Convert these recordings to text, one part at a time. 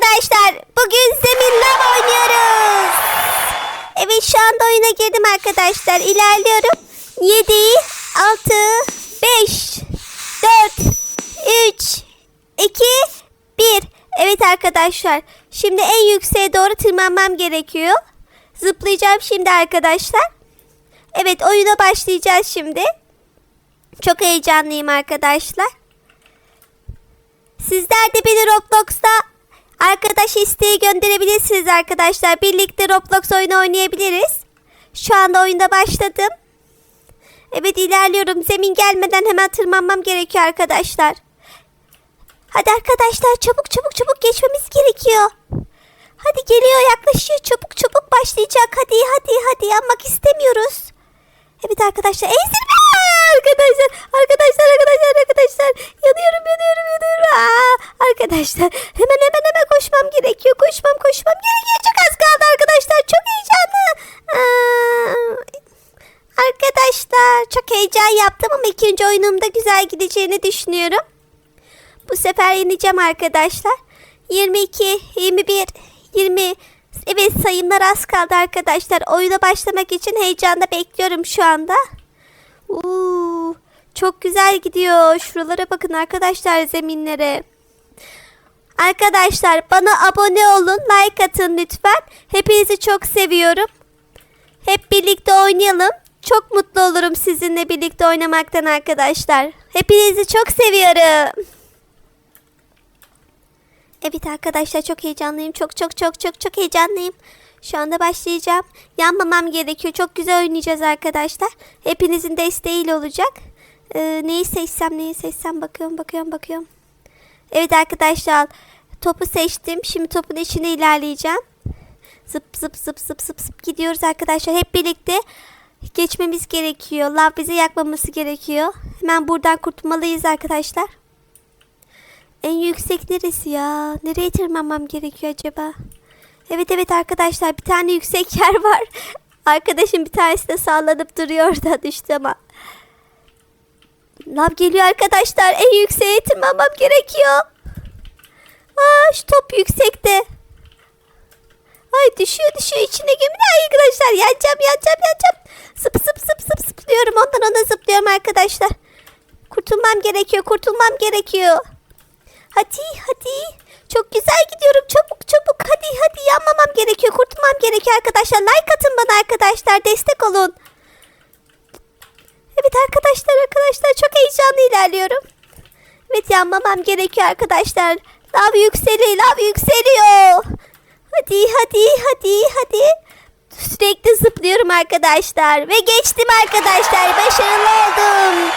arkadaşlar. Bugün zemin lav oynuyoruz. Evet şu anda oyuna girdim arkadaşlar. İlerliyorum. 7, 6, 5, 4, 3, 2, 1. Evet arkadaşlar. Şimdi en yükseğe doğru tırmanmam gerekiyor. Zıplayacağım şimdi arkadaşlar. Evet oyuna başlayacağız şimdi. Çok heyecanlıyım arkadaşlar. Sizler de beni Roblox'ta arkadaş isteği gönderebilirsiniz arkadaşlar. Birlikte Roblox oyunu oynayabiliriz. Şu anda oyunda başladım. Evet ilerliyorum. Zemin gelmeden hemen tırmanmam gerekiyor arkadaşlar. Hadi arkadaşlar çabuk çabuk çabuk geçmemiz gerekiyor. Hadi geliyor yaklaşıyor çabuk çabuk başlayacak. Hadi hadi hadi yanmak istemiyoruz. Evet arkadaşlar ezilme arkadaşlar arkadaşlar arkadaşlar arkadaşlar yanıyorum yanıyorum yanıyorum Aa, arkadaşlar hemen hemen hemen koşmam gerekiyor koşmam koşmam gerekiyor çok az kaldı arkadaşlar çok heyecanlı Aa, arkadaşlar çok heyecan yaptım ama ikinci oyunumda güzel gideceğini düşünüyorum bu sefer yeneceğim arkadaşlar 22 21 20 Evet sayımlar az kaldı arkadaşlar. Oyuna başlamak için heyecanla bekliyorum şu anda. Uuu, çok güzel gidiyor. Şuralara bakın arkadaşlar zeminlere. Arkadaşlar bana abone olun. Like atın lütfen. Hepinizi çok seviyorum. Hep birlikte oynayalım. Çok mutlu olurum sizinle birlikte oynamaktan arkadaşlar. Hepinizi çok seviyorum. Evet arkadaşlar çok heyecanlıyım. Çok çok çok çok çok heyecanlıyım. Şu anda başlayacağım. Yanmamam gerekiyor. Çok güzel oynayacağız arkadaşlar. Hepinizin desteğiyle olacak. Ee, neyi seçsem neyi seçsem bakıyorum bakıyorum bakıyorum. Evet arkadaşlar topu seçtim. Şimdi topun içine ilerleyeceğim. Zıp zıp zıp zıp zıp zıp gidiyoruz arkadaşlar. Hep birlikte geçmemiz gerekiyor. Lav bizi yakmaması gerekiyor. Hemen buradan kurtulmalıyız arkadaşlar. En yüksek neresi ya? Nereye tırmanmam gerekiyor acaba? Evet evet arkadaşlar bir tane yüksek yer var. Arkadaşım bir tanesi de sallanıp duruyor da düştü ama. Lav geliyor arkadaşlar. En yükseğe tırmanmam gerekiyor. Aa şu top yüksekte. Ay düşüyor düşüyor içine gömün Ay arkadaşlar yanacağım yanacağım yanacağım. Zıp zıp zıp zıp zıplıyorum ondan ona zıplıyorum arkadaşlar. Kurtulmam gerekiyor kurtulmam gerekiyor. Hadi hadi. Çok güzel gidiyorum. Çabuk çabuk. Hadi hadi yanmamam gerekiyor. Kurtulmam gerekiyor arkadaşlar. Like atın bana arkadaşlar. Destek olun. Evet arkadaşlar arkadaşlar çok heyecanlı ilerliyorum. Evet yanmamam gerekiyor arkadaşlar. Lav yükseliyor. Lav yükseliyor. Hadi hadi hadi hadi. Sürekli zıplıyorum arkadaşlar. Ve geçtim arkadaşlar. Başarılı oldum.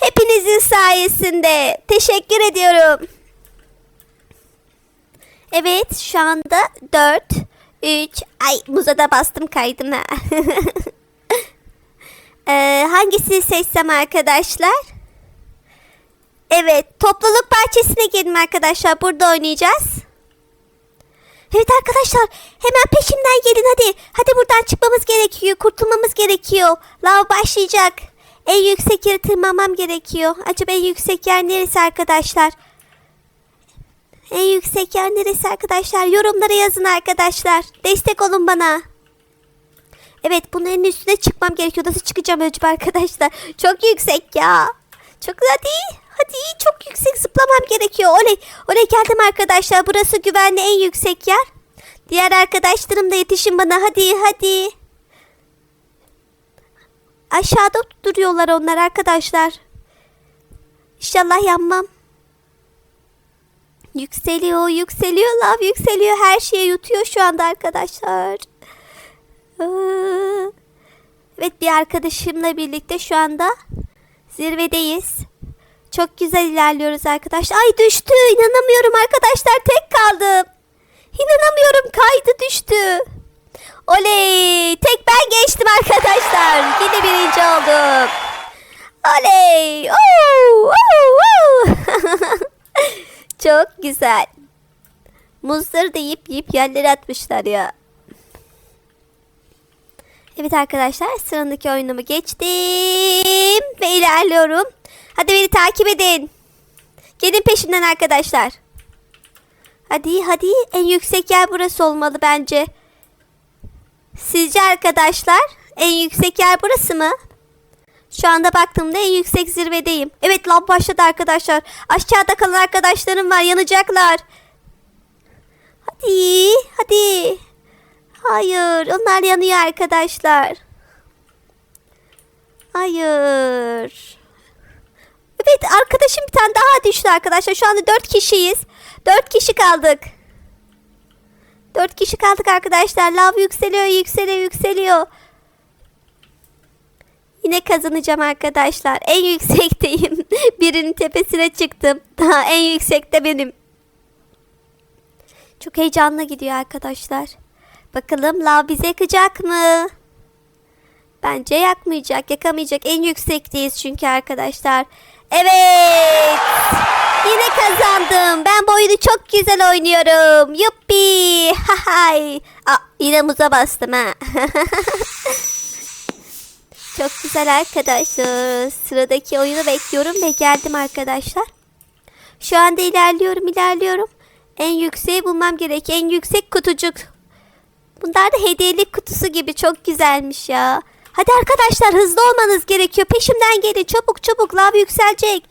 Hepinizin sayesinde. Teşekkür ediyorum. Evet şu anda 4, 3, ay muza da bastım kaydım ha. ee, hangisini seçsem arkadaşlar? Evet topluluk bahçesine girdim arkadaşlar burada oynayacağız. Evet arkadaşlar hemen peşimden gelin hadi. Hadi buradan çıkmamız gerekiyor kurtulmamız gerekiyor. Lav başlayacak. En yüksek yere tırmanmam gerekiyor. Acaba en yüksek yer neresi arkadaşlar? En yüksek yer neresi arkadaşlar? Yorumlara yazın arkadaşlar. Destek olun bana. Evet bunun en üstüne çıkmam gerekiyor. Nasıl çıkacağım acaba arkadaşlar? Çok yüksek ya. Çok hadi. Hadi çok yüksek zıplamam gerekiyor. Oley. Oley geldim arkadaşlar. Burası güvenli en yüksek yer. Diğer arkadaşlarım da yetişin bana. Hadi hadi. Aşağıda duruyorlar onlar arkadaşlar. İnşallah yanmam. Yükseliyor, yükseliyor, lav yükseliyor. Her şeye yutuyor şu anda arkadaşlar. Aa, Evet bir arkadaşımla birlikte şu anda zirvedeyiz. Çok güzel ilerliyoruz arkadaşlar. Ay düştü. İnanamıyorum arkadaşlar. Tek kaldım. İnanamıyorum kaydı düştü. Oley! Tek ben geçtim arkadaşlar. Yine birinci oldum. Oley! Oo, oo, oo. Çok güzel. Muzları da yiyip yiyip yerlere atmışlar ya. Evet arkadaşlar sıradaki oyunumu geçtim. Ve ilerliyorum. Hadi beni takip edin. Gelin peşimden arkadaşlar. Hadi hadi en yüksek yer burası olmalı bence. Sizce arkadaşlar en yüksek yer burası mı? Şu anda baktığımda en yüksek zirvedeyim. Evet lav başladı arkadaşlar. Aşağıda kalan arkadaşlarım var yanacaklar. Hadi hadi. Hayır onlar yanıyor arkadaşlar. Hayır. Evet arkadaşım bir tane daha düştü arkadaşlar. Şu anda dört kişiyiz. Dört kişi kaldık. Dört kişi kaldık arkadaşlar. Lav yükseliyor, yükseliyor, yükseliyor. Yine kazanacağım arkadaşlar. En yüksekteyim. Birinin tepesine çıktım. Daha en yüksekte benim. Çok heyecanlı gidiyor arkadaşlar. Bakalım lav bizi yakacak mı? Bence yakmayacak, yakamayacak. En yüksekteyiz çünkü arkadaşlar. Evet. Yine kazandım. Ben bu oyunu çok güzel oynuyorum. Yuppi. Hay. Aa, yine muza bastım ha. çok güzel arkadaşlar. Sıradaki oyunu bekliyorum ve geldim arkadaşlar. Şu anda ilerliyorum, ilerliyorum. En yükseği bulmam gerek. En yüksek kutucuk. Bunlar da hediyelik kutusu gibi çok güzelmiş ya. Hadi arkadaşlar hızlı olmanız gerekiyor. Peşimden gelin çabuk çabuk lav yükselecek.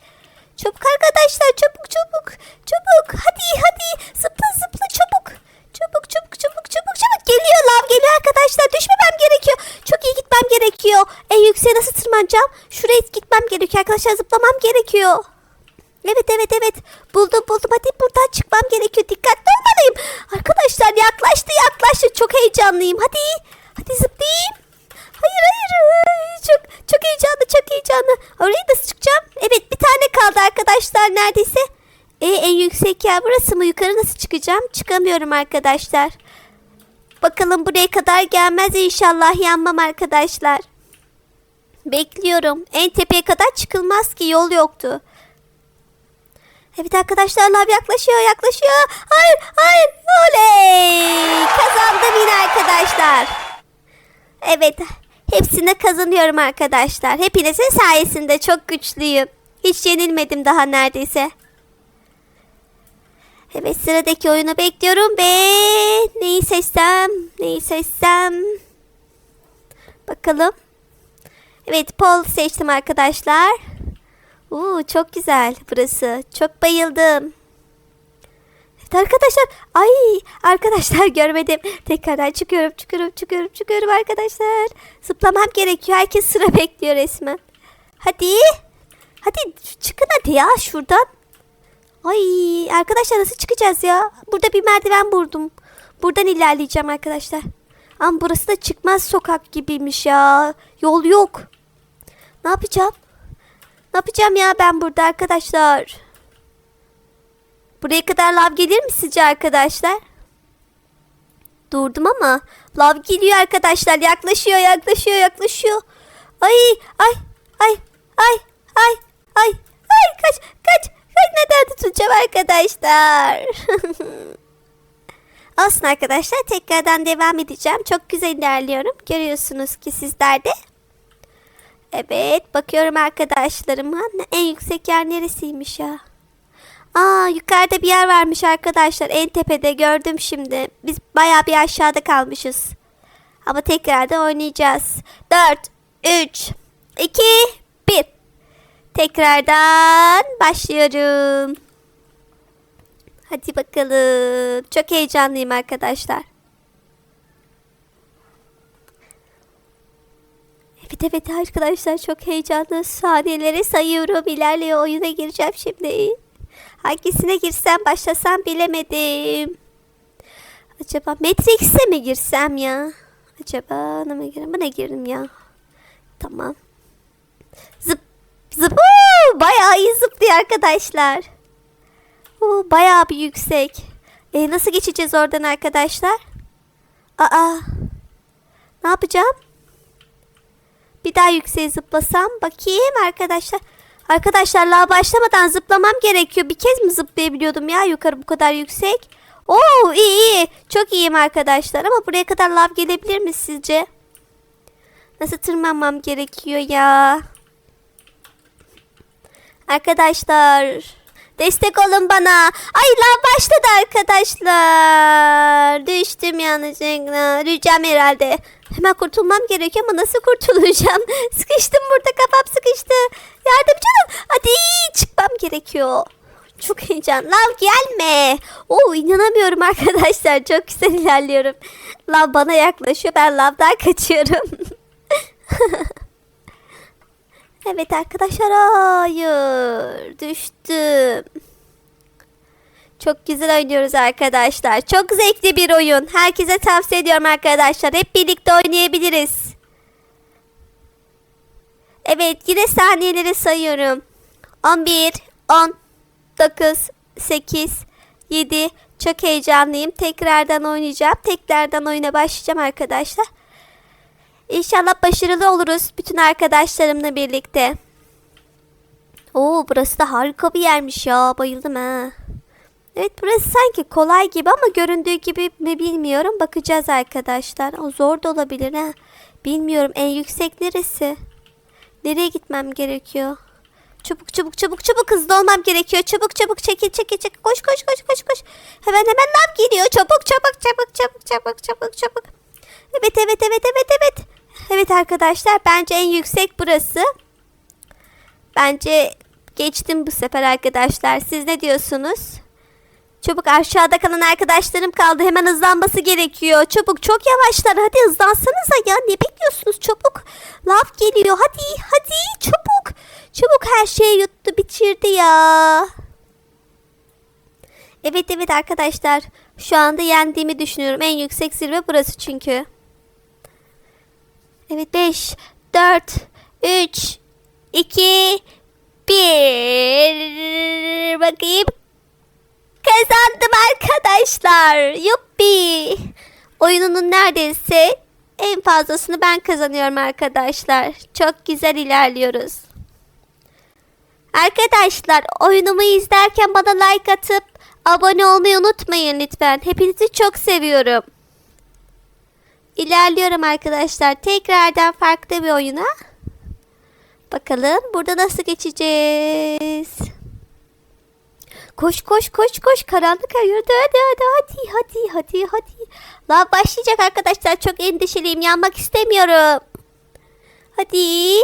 Çabuk arkadaşlar çabuk çabuk çabuk. Hadi hadi zıpla zıpla çabuk. Çabuk çabuk çabuk çabuk çabuk. Geliyor lav geliyor arkadaşlar. Düşmemem gerekiyor. Çok iyi gitmem gerekiyor. En yükseğe nasıl tırmanacağım? Şuraya gitmem gerekiyor arkadaşlar. Zıplamam gerekiyor. Evet evet evet. Buldum buldum. Hadi buradan çıkmam gerekiyor. Dikkatli olmalıyım. Arkadaşlar yaklaştı yaklaştı. Çok heyecanlıyım. Hadi. Hadi zıplayayım. Hayır hayır. Ay, Çok çok heyecanlı çok heyecanlı. Oraya nasıl çıkacağım? Evet bir tane kaldı arkadaşlar neredeyse. E, en yüksek yer burası mı? Yukarı nasıl çıkacağım? Çıkamıyorum arkadaşlar. Bakalım buraya kadar gelmez inşallah yanmam arkadaşlar. Bekliyorum. En tepeye kadar çıkılmaz ki yol yoktu. Evet arkadaşlar lav yaklaşıyor yaklaşıyor. Hayır hayır oley. Kazandım yine arkadaşlar. Evet hepsini kazanıyorum arkadaşlar. Hepinizin sayesinde çok güçlüyüm. Hiç yenilmedim daha neredeyse. Evet sıradaki oyunu bekliyorum ve neyi seçsem neyi seçsem bakalım. Evet Paul seçtim arkadaşlar. Uuu çok güzel burası. Çok bayıldım. Arkadaşlar. Ay arkadaşlar görmedim. Tekrardan çıkıyorum çıkıyorum çıkıyorum çıkıyorum arkadaşlar. Zıplamam gerekiyor. Herkes sıra bekliyor resmen. Hadi. Hadi çıkın hadi ya şuradan. Ay arkadaşlar nasıl çıkacağız ya? Burada bir merdiven buldum. Buradan ilerleyeceğim arkadaşlar. Ama burası da çıkmaz sokak gibiymiş ya. Yol yok. Ne yapacağım? Ne yapacağım ya ben burada arkadaşlar? Buraya kadar lav gelir mi sizce arkadaşlar? Durdum ama lav geliyor arkadaşlar. Yaklaşıyor, yaklaşıyor, yaklaşıyor. Ay, ay, ay, ay, ay, ay, ay kaç, kaç, kaç neden tutacağım arkadaşlar? Olsun arkadaşlar tekrardan devam edeceğim. Çok güzel ilerliyorum. Görüyorsunuz ki sizler de. Evet bakıyorum arkadaşlarıma. En yüksek yer neresiymiş ya? Aa yukarıda bir yer varmış arkadaşlar. En tepede gördüm şimdi. Biz baya bir aşağıda kalmışız. Ama tekrardan oynayacağız. 4, 3, 2, 1. Tekrardan başlıyorum. Hadi bakalım. Çok heyecanlıyım arkadaşlar. Evet evet arkadaşlar çok heyecanlı saniyeleri sayıyorum. İlerliyor oyuna gireceğim şimdi. Hangisine girsem başlasam bilemedim. Acaba Matrix'e mi girsem ya? Acaba ne mi girelim? Buna girelim ya. Tamam. Zıp zıp. Oo, bayağı iyi zıplıyor arkadaşlar. Oo, bayağı bir yüksek. E, nasıl geçeceğiz oradan arkadaşlar? Aa. Ne yapacağım? Bir daha yükseğe zıplasam. Bakayım arkadaşlar. Arkadaşlar lav başlamadan zıplamam gerekiyor. Bir kez mi zıplayabiliyordum ya yukarı bu kadar yüksek? Oo iyi iyi. Çok iyiyim arkadaşlar ama buraya kadar lav gelebilir mi sizce? Nasıl tırmanmam gerekiyor ya? Arkadaşlar Destek olun bana. Ay lav başladı arkadaşlar. Düştüm yanlışlıkla. Rücem herhalde. Hemen kurtulmam gerekiyor ama nasıl kurtulacağım? Sıkıştım burada kafam sıkıştı. Yardımcı gerekiyor. Çok heyecan. Lav gelme. Oo inanamıyorum arkadaşlar. Çok güzel ilerliyorum. Lav bana yaklaşıyor. Ben lavdan kaçıyorum. evet arkadaşlar. Hayır. Düştüm. Çok güzel oynuyoruz arkadaşlar. Çok zevkli bir oyun. Herkese tavsiye ediyorum arkadaşlar. Hep birlikte oynayabiliriz. Evet yine saniyeleri sayıyorum. 11, 10, 9, 8, 7. Çok heyecanlıyım. Tekrardan oynayacağım. Tekrardan oyuna başlayacağım arkadaşlar. İnşallah başarılı oluruz bütün arkadaşlarımla birlikte. Oo burası da harika bir yermiş ya. Bayıldım ha. Evet burası sanki kolay gibi ama göründüğü gibi mi bilmiyorum. Bakacağız arkadaşlar. O zor da olabilir ha. Bilmiyorum en yüksek neresi? Nereye gitmem gerekiyor? Çabuk çabuk çabuk çabuk hızlı olmam gerekiyor. Çabuk çabuk çekil çekil çekil. Koş koş koş koş koş. Hemen hemen lav geliyor. Çabuk çabuk çabuk çabuk çabuk çabuk çabuk. Evet evet evet evet evet. Evet arkadaşlar bence en yüksek burası. Bence geçtim bu sefer arkadaşlar. Siz ne diyorsunuz? Çabuk aşağıda kalan arkadaşlarım kaldı. Hemen hızlanması gerekiyor. Çabuk çok yavaşlar. Hadi hızlansanıza ya. Ne bekliyorsunuz? Çabuk. Laf geliyor. Hadi hadi çabuk. Çabuk her şeyi yuttu bitirdi ya. Evet evet arkadaşlar. Şu anda yendiğimi düşünüyorum. En yüksek zirve burası çünkü. Evet 5, 4, 3, 2, 1. Bakayım. Kazandım arkadaşlar. Yuppi. Oyununun neredeyse en fazlasını ben kazanıyorum arkadaşlar. Çok güzel ilerliyoruz. Arkadaşlar oyunumu izlerken bana like atıp abone olmayı unutmayın lütfen. Hepinizi çok seviyorum. İlerliyorum arkadaşlar. Tekrardan farklı bir oyuna. Bakalım burada nasıl geçeceğiz. Koş koş koş koş karanlık ayırdı hadi hadi hadi hadi hadi hadi. Lav başlayacak arkadaşlar çok endişeliyim yanmak istemiyorum. Hadi.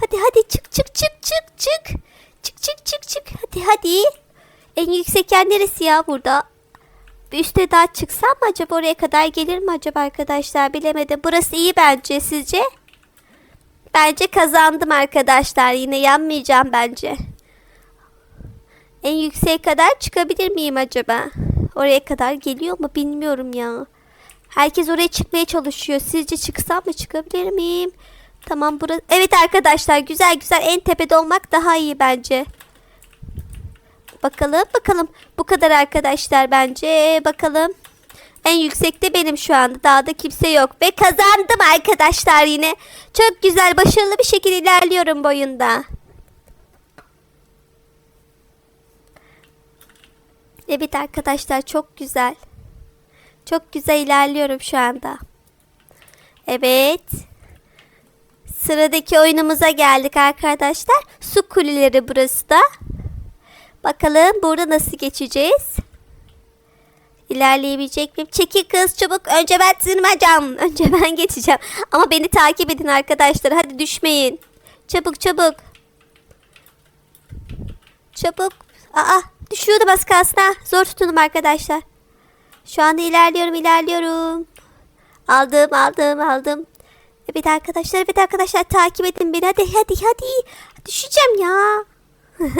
Hadi hadi çık çık çık çık çık. Çık çık çık çık hadi hadi. En yüksek yer neresi ya burada? Bir üste daha çıksam mı acaba oraya kadar gelir mi acaba arkadaşlar bilemedim. Burası iyi bence sizce? Bence kazandım arkadaşlar yine yanmayacağım bence. En yükseğe kadar çıkabilir miyim acaba? Oraya kadar geliyor mu bilmiyorum ya. Herkes oraya çıkmaya çalışıyor. Sizce çıksam mı çıkabilir miyim? Tamam burası. Evet arkadaşlar güzel güzel en tepede olmak daha iyi bence. Bakalım bakalım. Bu kadar arkadaşlar bence. Bakalım. En yüksekte benim şu anda. Dağda kimse yok. Ve kazandım arkadaşlar yine. Çok güzel başarılı bir şekilde ilerliyorum bu oyunda. Evet arkadaşlar çok güzel. Çok güzel ilerliyorum şu anda. Evet. Sıradaki oyunumuza geldik arkadaşlar. Su kuleleri burası da. Bakalım burada nasıl geçeceğiz? İlerleyebilecek miyim? Çekil kız çabuk. Önce ben tırmanacağım. Önce ben geçeceğim. Ama beni takip edin arkadaşlar. Hadi düşmeyin. Çabuk çabuk. Çabuk. Aa düşüyordu az kalsın. Zor tutundum arkadaşlar. Şu anda ilerliyorum ilerliyorum. Aldım aldım aldım. Evet arkadaşlar evet arkadaşlar takip edin beni. Hadi hadi hadi. Düşeceğim ya.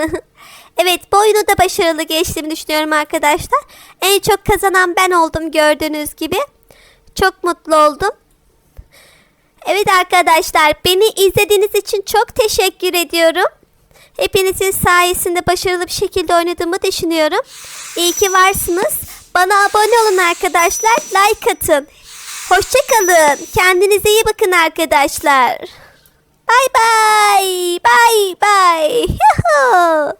evet bu oyunu da başarılı geçtiğimi düşünüyorum arkadaşlar. En çok kazanan ben oldum gördüğünüz gibi. Çok mutlu oldum. Evet arkadaşlar beni izlediğiniz için çok teşekkür ediyorum. Hepinizin sayesinde başarılı bir şekilde oynadığımı düşünüyorum. İyi ki varsınız. Bana abone olun arkadaşlar. Like atın. Hoşçakalın. Kendinize iyi bakın arkadaşlar. Bye bye. Bye bye. Yuhu.